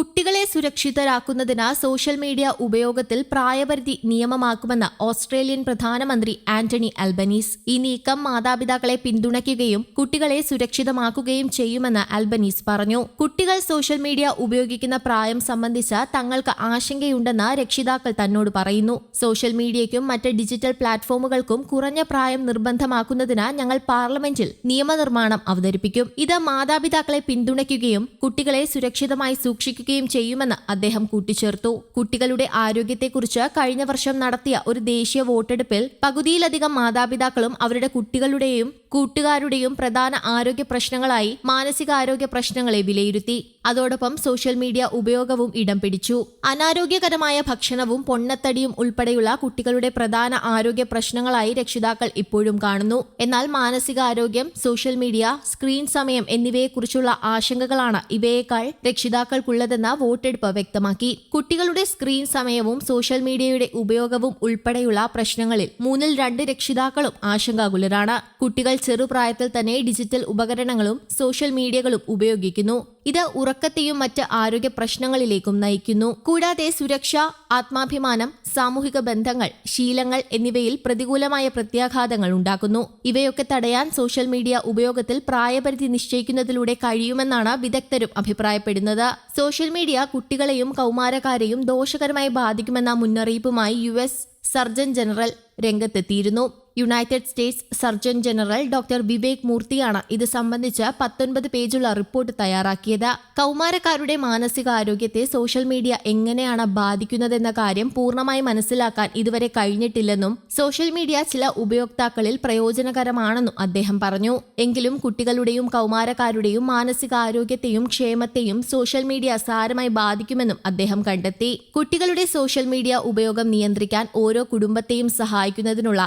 കുട്ടികളെ സുരക്ഷിതരാക്കുന്നതിന് social media ഉപയോഗത്തിൽ പ്രായപരിധി നിയമമാക്കുമെന്ന് ഓസ്ട്രേലിയൻ പ്രധാനമന്ത്രി ആന്റണി അൽബനീസ് ഈ നീക്കം മാതാപിതാക്കളെ പിന്തുണയ്ക്കുകയും കുട്ടികളെ സുരക്ഷിതമാക്കുകയും ചെയ്യുമെന്ന് അൽബനീസ് പറഞ്ഞു. കുട്ടികൾ സോഷ്യൽ മീഡിയ ഉപയോഗിക്കുന്ന പ്രായം സംബന്ധിച്ച് തങ്ങൾക്ക് ആശങ്കയുണ്ടെന്ന് രക്ഷിതാക്കൾ തന്നോട് പറയുന്നു. സോഷ്യൽ മീഡിയയ്ക്കും മറ്റ് ഡിജിറ്റൽ പ്ലാറ്റ്ഫോമുകൾക്കും കുറഞ്ഞ പ്രായം നിർബന്ധമാക്കുന്നതിന് ഞങ്ങൾ പാർലമെന്റിൽ നിയമനിർമ്മാണം അവതരിപ്പിക്കും. ഇത് മാതാപിതാക്കളെ പിന്തുണയ്ക്കുകയും കുട്ടികളെ സുരക്ഷിതമായി സൂക്ഷിക്കുകയും ചെയ്യുമെന്ന് അദ്ദേഹം കൂട്ടിച്ചേർത്തു. കുട്ടികളുടെ ആരോഗ്യത്തെക്കുറിച്ച് കഴിഞ്ഞ വർഷം നടത്തിയ ഒരു ദേശീയ വോട്ടെടുപ്പിൽ പകുതിയിലധികം മാതാപിതാക്കളും അവരുടെ കുട്ടികളുടെയും കൂട്ടുകാരുടെയും പ്രധാന ആരോഗ്യ പ്രശ്നങ്ങളായി മാനസികാരോഗ്യ പ്രശ്നങ്ങളെ വിലയിരുത്തി. അതോടൊപ്പം സോഷ്യൽ മീഡിയ ഉപയോഗവും ഇടം പിടിച്ചു. അനാരോഗ്യകരമായ ഭക്ഷണവും പൊണ്ണത്തടിയും ഉൾപ്പെടെയുള്ള കുട്ടികളുടെ പ്രധാന ആരോഗ്യ പ്രശ്നങ്ങളായി രക്ഷിതാക്കൾ ഇപ്പോഴും കാണുന്നു. എന്നാൽ മാനസികാരോഗ്യം സോഷ്യൽ മീഡിയ സ്ക്രീൻ സമയം എന്നിവയെക്കുറിച്ചുള്ള ആശങ്കകളാണ് ഇവയേക്കാൾ രക്ഷിതാക്കൾക്കുള്ളതെന്ന് വോട്ടെടുപ്പ് വ്യക്തമാക്കി. കുട്ടികളുടെ സ്ക്രീൻ സമയവും സോഷ്യൽ മീഡിയയുടെ ഉപയോഗവും ഉൾപ്പെടെയുള്ള പ്രശ്നങ്ങളിൽ മൂന്നിൽ രണ്ട് രക്ഷിതാക്കളും ആശങ്കാകുലരാണ്. കുട്ടികൾ ചെറുപ്രായത്തിൽ തന്നെ ഡിജിറ്റൽ ഉപകരണങ്ങളും സോഷ്യൽ മീഡിയകളും ഉപയോഗിക്കുന്നു. ഇത് ഉറക്കത്തെയും മറ്റ് ആരോഗ്യ പ്രശ്നങ്ങളിലേക്കും നയിക്കുന്നു. കൂടാതെ സുരക്ഷ ആത്മാഭിമാനം സാമൂഹിക ബന്ധങ്ങൾ ശീലങ്ങൾ എന്നിവയിൽ പ്രതികൂലമായ പ്രത്യാഘാതങ്ങൾ ഉണ്ടാക്കുന്നു. ഇവയൊക്കെ തടയാൻ സോഷ്യൽ മീഡിയ ഉപയോഗത്തിൽ പ്രായപരിധി നിശ്ചയിക്കുന്നതിലൂടെ കഴിയുമെന്നാണ് വിദഗ്ധരും അഭിപ്രായപ്പെടുന്നത്. സോഷ്യൽ മീഡിയ കുട്ടികളെയും കൗമാരക്കാരെയും ദോഷകരമായി ബാധിക്കുമെന്ന മുന്നറിയിപ്പുമായി യു സർജൻ ജനറൽ രംഗത്തെത്തിയിരുന്നു. United States surgeon general doctor Vivek മൂർത്തിയാണ് ഇത് സംബന്ധിച്ച് പത്തൊൻപത് പേജുള്ള റിപ്പോർട്ട് തയ്യാറാക്കിയത്. കൗമാരക്കാരുടെ മാനസികാരോഗ്യത്തെ സോഷ്യൽ മീഡിയ എങ്ങനെയാണ് ബാധിക്കുന്നതെന്ന കാര്യം പൂർണമായി മനസ്സിലാക്കാൻ ഇതുവരെ കഴിഞ്ഞിട്ടില്ലെന്നും സോഷ്യൽ മീഡിയ ചില ഉപയോക്താക്കളിൽ പ്രയോജനകരമാണെന്നും അദ്ദേഹം പറഞ്ഞു. എങ്കിലും കുട്ടികളുടെയും കൗമാരക്കാരുടെയും മാനസികാരോഗ്യത്തെയും ക്ഷേമത്തെയും സോഷ്യൽ മീഡിയ സാരമായി ബാധിക്കുമെന്നും അദ്ദേഹം കണ്ടെത്തി. കുട്ടികളുടെ സോഷ്യൽ മീഡിയ ഉപയോഗം നിയന്ത്രിക്കാൻ ഓരോ കുടുംബത്തെയും സഹായിക്കുന്നതിനുള്ള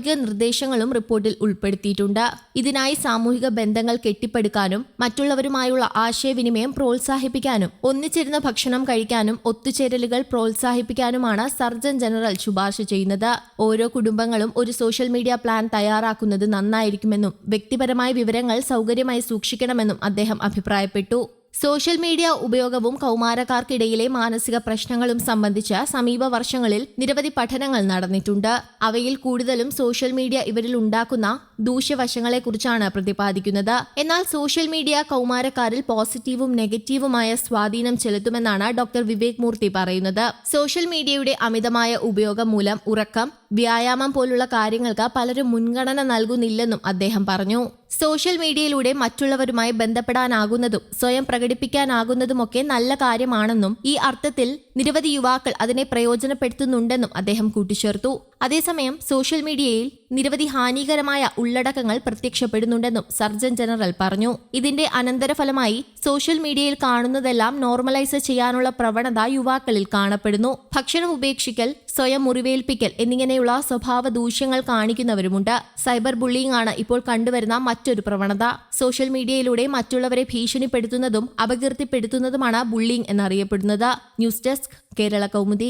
പ്രായോഗിക നിർദ്ദേശങ്ങളും റിപ്പോർട്ടിൽ ഉൾപ്പെടുത്തിയിട്ടുണ്ട്. ഇതിനായി സാമൂഹിക ബന്ധങ്ങൾ കെട്ടിപ്പടുക്കാനും മറ്റുള്ളവരുമായുള്ള ആശയവിനിമയം പ്രോത്സാഹിപ്പിക്കാനും ഒന്നിച്ചിരുന്ന ഭക്ഷണം കഴിക്കാനും ഒത്തുചേരലുകൾ പ്രോത്സാഹിപ്പിക്കാനുമാണ് സർജൻ ജനറൽ ശുപാർശ ചെയ്യുന്നത്. ഓരോ കുടുംബങ്ങളും ഒരു സോഷ്യൽ മീഡിയ പ്ലാൻ തയ്യാറാക്കുന്നത് നന്നായിരിക്കുമെന്നും വ്യക്തിപരമായ വിവരങ്ങൾ സൗകര്യമായി സൂക്ഷിക്കണമെന്നും അദ്ദേഹം അഭിപ്രായപ്പെട്ടു. സോഷ്യൽ മീഡിയ ഉപയോഗവും കൗമാരക്കാർക്കിടയിലെ മാനസിക പ്രശ്നങ്ങളും സംബന്ധിച്ച് സമീപ വർഷങ്ങളിൽ നിരവധി പഠനങ്ങൾ നടന്നിട്ടുണ്ട്. അവയിൽ കൂടുതലും സോഷ്യൽ മീഡിയ ഇവരിൽ ഉണ്ടാക്കുന്ന ദൂഷ്യവശങ്ങളെക്കുറിച്ചാണ് പ്രതിപാദിക്കുന്നത്. എന്നാൽ സോഷ്യൽ മീഡിയ കൗമാരക്കാരിൽ പോസിറ്റീവും നെഗറ്റീവുമായ സ്വാധീനം ചെലുത്തുമെന്നാണ് ഡോക്ടർ വിവേക് മൂർത്തി പറയുന്നത്. സോഷ്യൽ മീഡിയയുടെ അമിതമായ ഉപയോഗം മൂലം ഉറക്കം വ്യായാമം പോലുള്ള കാര്യങ്ങൾക്ക് പലരും മുൻഗണന നൽകുന്നില്ലെന്നും അദ്ദേഹം പറഞ്ഞു. സോഷ്യൽ മീഡിയയിലൂടെ മറ്റുള്ളവരുമായി ബന്ധപ്പെടാനാകുന്നതും സ്വയം പ്രകടിപ്പിക്കാനാകുന്നതുമൊക്കെ നല്ല കാര്യമാണെന്നും ഈ അർത്ഥത്തിൽ നിരവധി യുവാക്കൾ അതിനെ പ്രയോജനപ്പെടുത്തുന്നുണ്ടെന്നും അദ്ദേഹം കൂട്ടിച്ചേർത്തു. അതേസമയം സോഷ്യൽ മീഡിയയിൽ നിരവധി ഹാനികരമായ ഉള്ളടക്കങ്ങൾ പ്രത്യക്ഷപ്പെടുന്നുണ്ടെന്നും സർജൻ ജനറൽ പറഞ്ഞു. ഇതിന്റെ അനന്തരഫലമായി സോഷ്യൽ മീഡിയയിൽ കാണുന്നതെല്ലാം നോർമലൈസ് ചെയ്യാനുള്ള പ്രവണത യുവാക്കളിൽ കാണപ്പെടുന്നു. ഭക്ഷണം ഉപേക്ഷിക്കൽ സ്വയം മുറിവേൽപ്പിക്കൽ എന്നിങ്ങനെയുള്ള സ്വഭാവ ദൂഷ്യങ്ങൾ കാണിക്കുന്നവരുമുണ്ട്. സൈബർ ബുള്ളിംഗ് ആണ് ഇപ്പോൾ കണ്ടുവരുന്ന മറ്റൊരു പ്രവണത. സോഷ്യൽ മീഡിയയിലൂടെ മറ്റുള്ളവരെ ഭീഷണിപ്പെടുത്തുന്നതും അപകീർത്തിപ്പെടുത്തുന്നതുമാണ് ബുള്ളിംഗ് എന്നറിയപ്പെടുന്നത്. News desk Kerala Kaumudi.